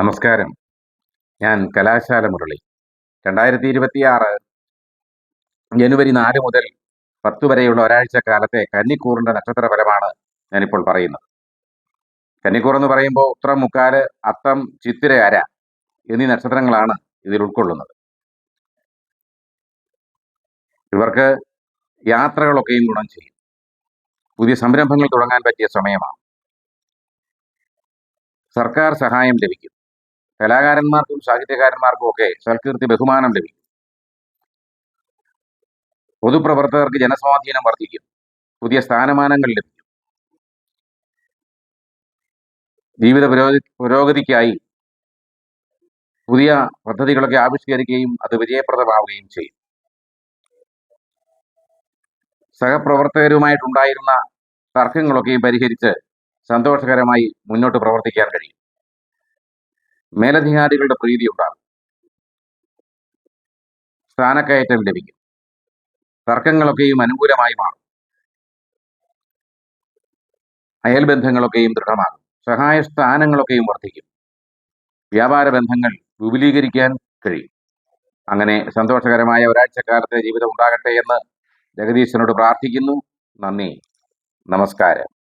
നമസ്കാരം. ഞാൻ കലാശാല മുരളി. രണ്ടായിരത്തി ഇരുപത്തിയാറ് ജനുവരി നാല് മുതൽ പത്ത് വരെയുള്ള ഒരാഴ്ച കാലത്തെ കന്നിക്കൂറിന്റെ നക്ഷത്ര ഫലമാണ് ഞാനിപ്പോൾ പറയുന്നത്. കന്നിക്കൂർ എന്ന് പറയുമ്പോൾ ഉത്രം മുക്കാൽ അത്തം ചിത്തിര അര എന്നീ നക്ഷത്രങ്ങളാണ് ഇതിൽ ഉൾക്കൊള്ളുന്നത്. ഇവർക്ക് യാത്രകളൊക്കെയും ഗുണം ചെയ്യും. പുതിയ സംരംഭങ്ങൾ തുടങ്ങാൻ പറ്റിയ സമയമാണ്. സർക്കാർ സഹായം ലഭിക്കും. കലാകാരന്മാർക്കും സാഹിത്യകാരന്മാർക്കും ഒക്കെ സൽകീർത്തി ബഹുമാനം ലഭിക്കും. പൊതുപ്രവർത്തകർക്ക് ജനസ്വാധീനം വർദ്ധിക്കും. പുതിയ സ്ഥാനമാനങ്ങൾ ലഭിക്കും. ജീവിത പുരോഗതി പുരോഗതിക്കായി പുതിയ പദ്ധതികളൊക്കെ ആവിഷ്കരിക്കുകയും അത് വിജയപ്രദമാവുകയും ചെയ്യും. സഹപ്രവർത്തകരുമായിട്ടുണ്ടായിരുന്ന തർക്കങ്ങളൊക്കെയും പരിഹരിച്ച് സന്തോഷകരമായി മുന്നോട്ട് പ്രവർത്തിക്കാൻ കഴിയും. മേലധികാരികളുടെ പ്രീതി ഉണ്ടാകും. സ്ഥാനക്കയറ്റം ലഭിക്കും. തർക്കങ്ങളൊക്കെയും അനുകൂലമായി മാറും. അയൽബന്ധങ്ങളൊക്കെയും ദൃഢമാകും. സഹായ സ്ഥാനങ്ങളൊക്കെയും വർദ്ധിക്കും. വ്യാപാര ബന്ധങ്ങൾ വിപുലീകരിക്കാൻ കഴിയും. അങ്ങനെ സന്തോഷകരമായ ഒരാഴ്ചക്കാലത്തെ ജീവിതം ഉണ്ടാകട്ടെ എന്ന് ജഗദീശനോട് പ്രാർത്ഥിക്കുന്നു. നന്ദി. നമസ്കാരം.